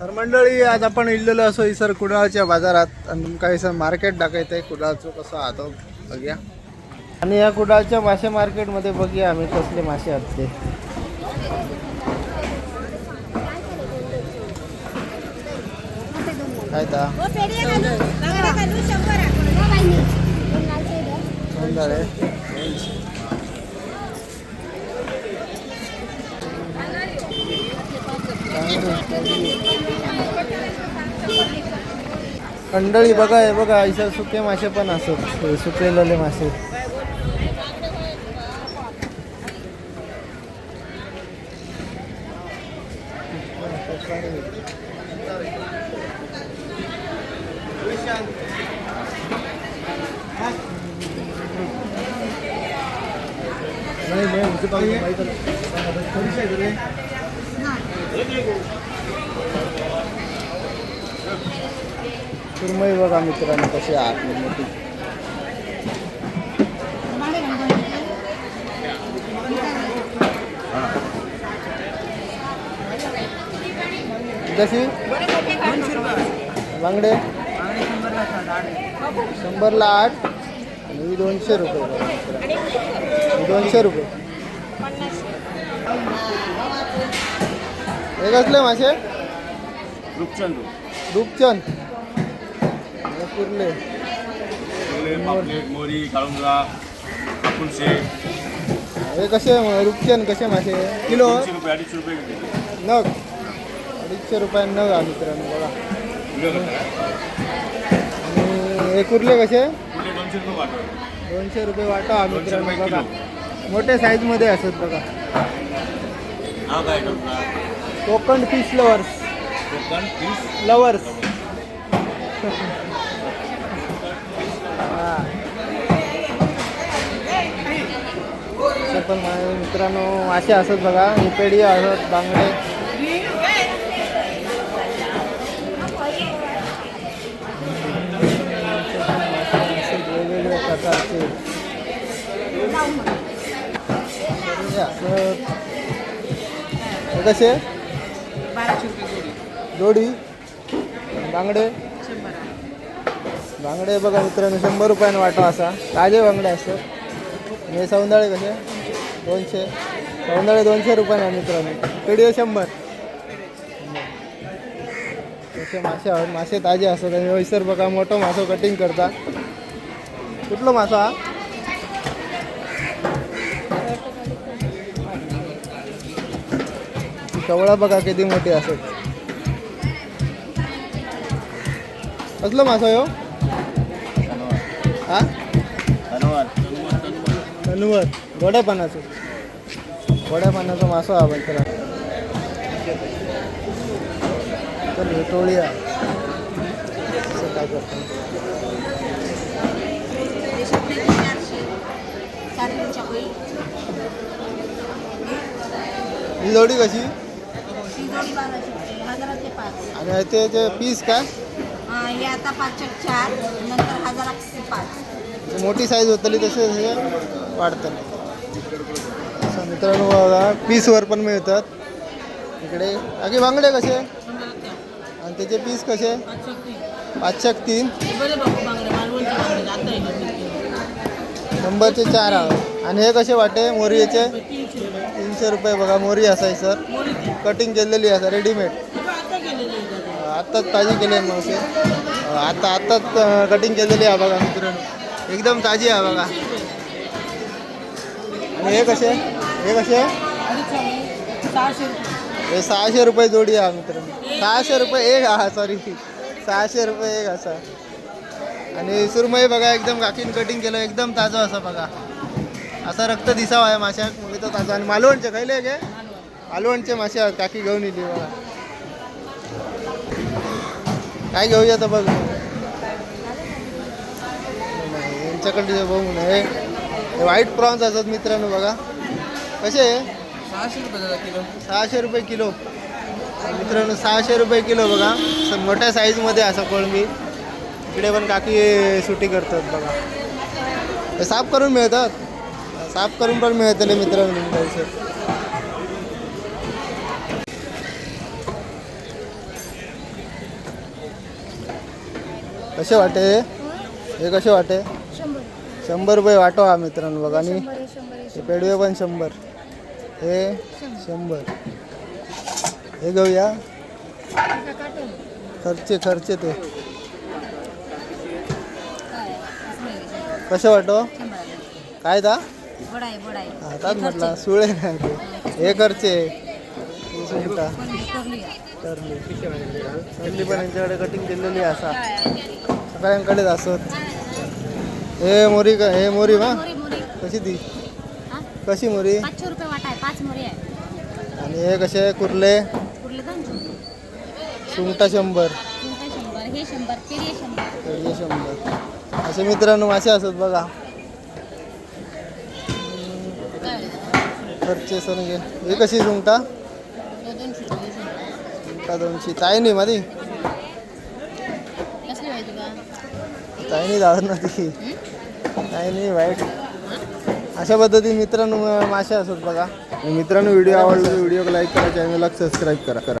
तर मंडळी आज आपण इल्लेलो असो इसर कुडाळच्या बाजारात. आणि तुमका इसर मार्केट दाखवतंय कुडाळचं कसं आहात बघूया. आणि या कुडाळच्या मासे मार्केटमध्ये बघूया आम्ही कसले मासे आहेत ते? काय ता? पेढे हो मंडळी बघा हे बघा इथं सुके मासे पण असत सुकेलेले मासे. नाही नाही उंची पाहिजे माहिती आहे. थोडीशी आहे रे. सुरमई बघा मित्रांनो कशी आत मोठी. कशी बांगडे? शंभरला आठ. आणि ही दोनशे रुपये दोनशे रुपये. हे कसले मासे? रूपचंद. रूपचंद. हे कुर्ले पापलेट मोरी काळुंगा कापूरशे हे कसे रूपचंद कसे मासे? किलो? रुपये अडीचशे रुपये. नग. अडीचशे रुपयानं नग आहे मित्रांनो बघा. आणि हे कुर्ले कसे? दोनशे रुपये वाटत दोनशे रुपये वाटा हा मित्रांनो रुपये बघा. मोठ्या साईजमध्ये असत बघा. कोकण फिश लवर्स कोकण तीस लवर्स असे पण माझ्या मित्रांनो मासे असत बघा. ही असत बांगडे. वेगवेगळ्या प्रकारचे. असत. कसे? जोडी. बांगडे. बांगडे बघा मित्रांनो शंभर रुपयानं वाटा असा. ताजे बांगडे असतात. हे सौंदाळे कसे? दोनशे सौंदाळे दोनशे रुपयाने आहे मित्रांनो. पेढी शंभर. तसे मासे आहेत मासे ताजे असतात आणि वैसर बघा मोठं मासो कटिंग करता. कुठलं मासो हा? कवळा बघा किती मोठी असत कसलं मासो हो? यो धन्यवाद गोड्या पानाचं गोड्या पानाचा मासा पण त्याला तर टोळी आहे असं काय करतो? ही जोडी कशी? पाच आणि ते जे पीस काय? हा आता पाचक चार नंतर हजाराचे पाच. मोठी साईज होतली तसे वाढतं असं मित्रांनो बघा पीसवर पण मिळतात. इकडे अगे बांगडे कसे? आणि त्याचे पीस कसे? पाचशे तीन. शंभरचे चार आहे. आणि हे कसे वाटे? मोरीचे तीनशे रुपये बघा मोरी असाय सर. कटिंग केलेली असा रेडीमेड आत्ताच ताजी केली आहे मासे आता आत्ताच कटिंग केलेली आहे बघा मित्रांनो. एकदम ताजी आहे बघा. आणि हे कसे? हे कसे? हे सहाशे रुपये जोडी आहे मित्रांनो. सहाशे रुपये एक हा सॉरी सहाशे रुपये एक असा. आणि सुरमई बघा एकदम काकीन कटिंग केलं एकदम ताजं असं बघा. असा रक्त दिसावा आहे माशाक म्हणजे तो ताजा. आणि मालवणचे खायले गे? मालवणचे मासे आहेत काकी घेऊन येली बघा. काय घेऊया तर बघ. यांच्याकडे बघू आहे हे व्हाईट प्रॉन्स असतात मित्रांनो बघा. कसे? सहाशे रुपये किलो. सहाशे रुपये किलो. मित्रांनो सहाशे रुपये किलो बघा. मोठ्या साईजमध्ये असं कोळंबी. इकडे पण काकी सुटी करतात बघा. साफ करून मिळतात. साफ करून पण मिळतं मित्रांनो पैसे कसे वाटे? हे कसे वाटे? शंभर रुपये वाटो हा मित्रांनो बघा. आणि हे पेडवे पण शंभर. हे शंभर. हे घेऊया. खर्चे खर्चे ते. कसे वाटो? काय दा? हातात म्हटला सुळे नाही ते. हे खर्चे. पण यांच्याकडे कटिंग केलेली असा. सगळ्यांकडेच असत हे मोरी का हे मोरी मोरी कशी ती? हा? कशी मोरी? पाचशे रुपये वाटा आहे पाच मोरी आहे. आणि हे कसे? कुर्ले? कुठले दोनशे सुंगटा शंभर. तुमचं शंभर हे शंभर तेरी शंभर. हे शंभर. असे मित्रांनो मासे असत बघा. खर्चे सर हे कशी सुंगटा? दोनशे रुपये सुंगटा दोनशे. चायनी मादी कसली पाहिजे तुला? चायनी जाणार ना ती चायनी वाईट अशा पद्धतीने मित्रांनो मासे असत बघा. मित्रांनो व्हिडिओ आवडला व्हिडिओ व्हिडिओला लाईक करा चॅनलला सबस्क्राईब करा.